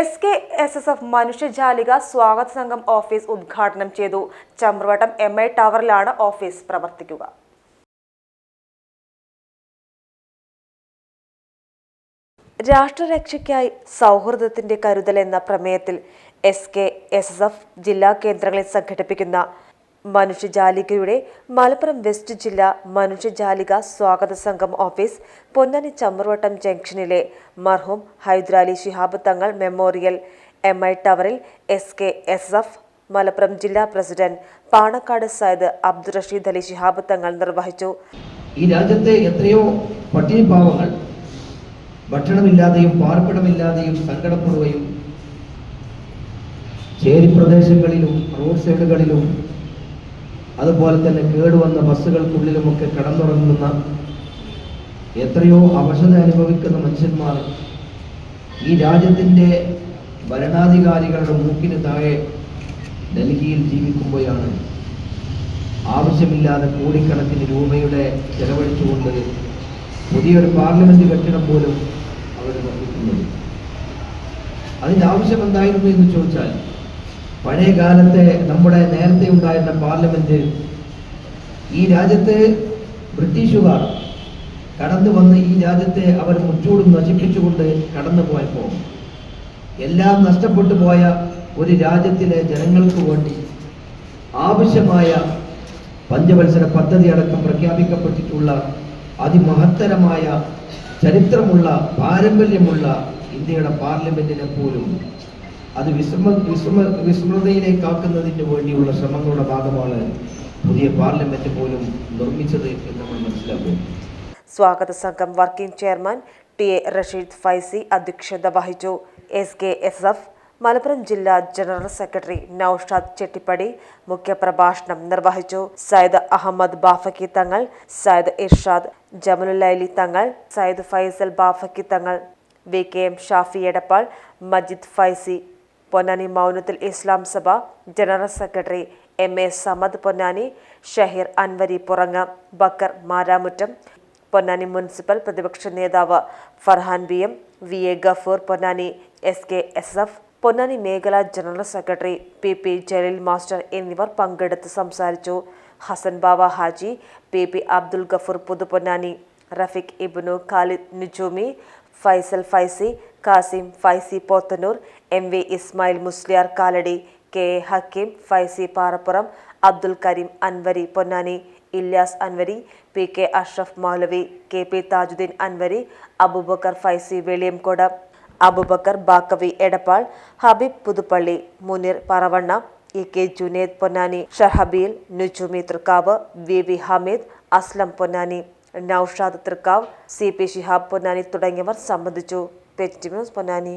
S K S S F മനുഷ്യജാലിക സ്വാഗത സംഘം office ഉദ്ഘാടനം ചെയ്തു. ചമ്രവട്ടം എം ഐ ടവറിലാണ് ഓഫീസ് പ്രവർത്തിക്കുക. രാഷ്ട്രരക്ഷയ്ക്കായി സൗഹൃദത്തിന്റെ കരുതൽ എന്ന പ്രമേയത്തിൽ S K S S F ജില്ലാ കേന്ദ്രങ്ങളിൽ സംഘടിപ്പിക്കുന്ന മനുഷ്യജാലികയുടെ മലപ്പുറം വെസ്റ്റ് ജില്ലാ മനുഷ്യജാലിക സ്വാഗത സംഘം ഓഫീസ് പൊന്നാനി ചമ്രവട്ടം ജംഗ്ഷനിലെ മർഹൂം Hyderali Shihab Thangal memorial M I ടവറിൽ S K S F Malappuram ജില്ലാ പ്രസിഡന്റ് പാണക്കാട് സയ്യിദ് അബ്ദുൾ റഷീദ് അലി ശിഹാബ് തങ്ങൾ നിർവഹിച്ചു. ഈ രാജ്യത്തെ എത്രയോ പട്ടിണി പാവങ്ങൾ ഭക്ഷണമില്ലാതെയും പാർപ്പിടമില്ലാതെയും സങ്കടപ്പെടുകയും ചേരി പ്രദേശങ്ങളിലും റോഡ് സൈഡുകളിലും അതുപോലെ തന്നെ കേടുവന്ന ബസ്സുകൾക്കുള്ളിലുമൊക്കെ കടന്നുറങ്ങുന്ന എത്രയോ അവശത അനുഭവിക്കുന്ന മനുഷ്യന്മാർ ഈ രാജ്യത്തിന്റെ ഭരണാധികാരികളുടെ മൂക്കിന് താഴെ ഡൽഹിയിൽ ജീവിക്കുമ്പോഴാണ് ആവശ്യമില്ലാതെ കോടിക്കണക്കിന് രൂപയുടെ ചെലവഴിച്ചുകൊണ്ട് പുതിയൊരു പാർലമെന്റ് കെട്ടിടം പോലും അവർ നിർമ്മിക്കുന്നത്. അതിന്റെ ആവശ്യം എന്തായിരുന്നു എന്ന് ചോദിച്ചാൽ പഴയ കാലത്തെ നമ്മുടെ നേരത്തെ ഉണ്ടായിരുന്ന പാർലമെന്റ് ഈ രാജ്യത്തെ ബ്രിട്ടീഷുകാർ കടന്നു വന്ന് ഈ രാജ്യത്തെ അവർ മുച്ചൂടും നശിപ്പിച്ചുകൊണ്ട് കടന്നു പോയപ്പോൾ എല്ലാം നഷ്ടപ്പെട്ടു പോയ ഒരു രാജ്യത്തിലെ ജനങ്ങൾക്ക് വേണ്ടി ആവശ്യമായ പഞ്ചവത്സര പദ്ധതി അടക്കം പ്രഖ്യാപിക്കപ്പെട്ടിട്ടുള്ള അതിമഹത്തരമായ ചരിത്രമുള്ള പാരമ്പര്യമുള്ള ഇന്ത്യയുടെ പാർലമെന്റിനെ പോലും അത് വിസ്മ വിസ്മ വിസ്മൃതിയിലേക്കാക്കുന്നതിന് വേണ്ടിയുള്ള ശ്രമങ്ങളുടെ ഭാഗമാണ് പുതിയ പാർലമെന്റ് പോലും നിർമ്മിച്ചത് എന്ന് നമ്മൾ മനസ്സിലാക്കും സ്വാഗത സംഘം working chairman T A Rasheed Faizy അധ്യക്ഷത വഹിച്ചു. S K S F Malappuram ജില്ലാ ജനറൽ സെക്രട്ടറി നൌഷാദ് ചെട്ടിപ്പടി മുഖ്യപ്രഭാഷണം നിർവഹിച്ചു. സയ്യിദ് അഹമ്മദ് ബാഫക്കി തങ്ങൾ സയ്യിദ് ഇർഷാദ് ജമലുലൈലി തങ്ങൾ Sayyid Faisal Bafaqi Thangal V K M Shafi Edappal Majid Faizy Ponnani മൗനത്തിൽ Islam സഭ general secretary M A Samad Ponnani Shaheer Anwari Puranga Bakkar Maramuttam Ponnani municipal പ്രതിപക്ഷ നേതാവ് Farhan B M V A Gafoor Ponnani S K S S F മേഖലാ general secretary P P Jaleel master എന്നിവർ പങ്കെടുത്ത് സംസാരിച്ചു. Hasan Baba Haji P P Abdul Gafoor Puthuponnani Rafeeq Ibnu Khalid Nujoomi Faisal Faizy Kasim Faizy Pothannur M V Ismail Musliyar Kalady K A Hakeem Faizy Parappuram Abdul Kareem Anwari Ponnani Ilyas Anwari P K Ashraf Moulavi K P Thajuddeen Anwari Abubakar Faizy Veliyancode Abubakar Baqavi Edappal Habeeb Puthuppally Muneer Paravanna E K Juned Ponnani Shahabeel Nujumi Thrikkavu V V Hameed Aslam Ponnani Noushad Thrikkavu C P Shihab Ponnani തുടങ്ങിയവർ സംബന്ധിച്ചു. Pet news Ponnani.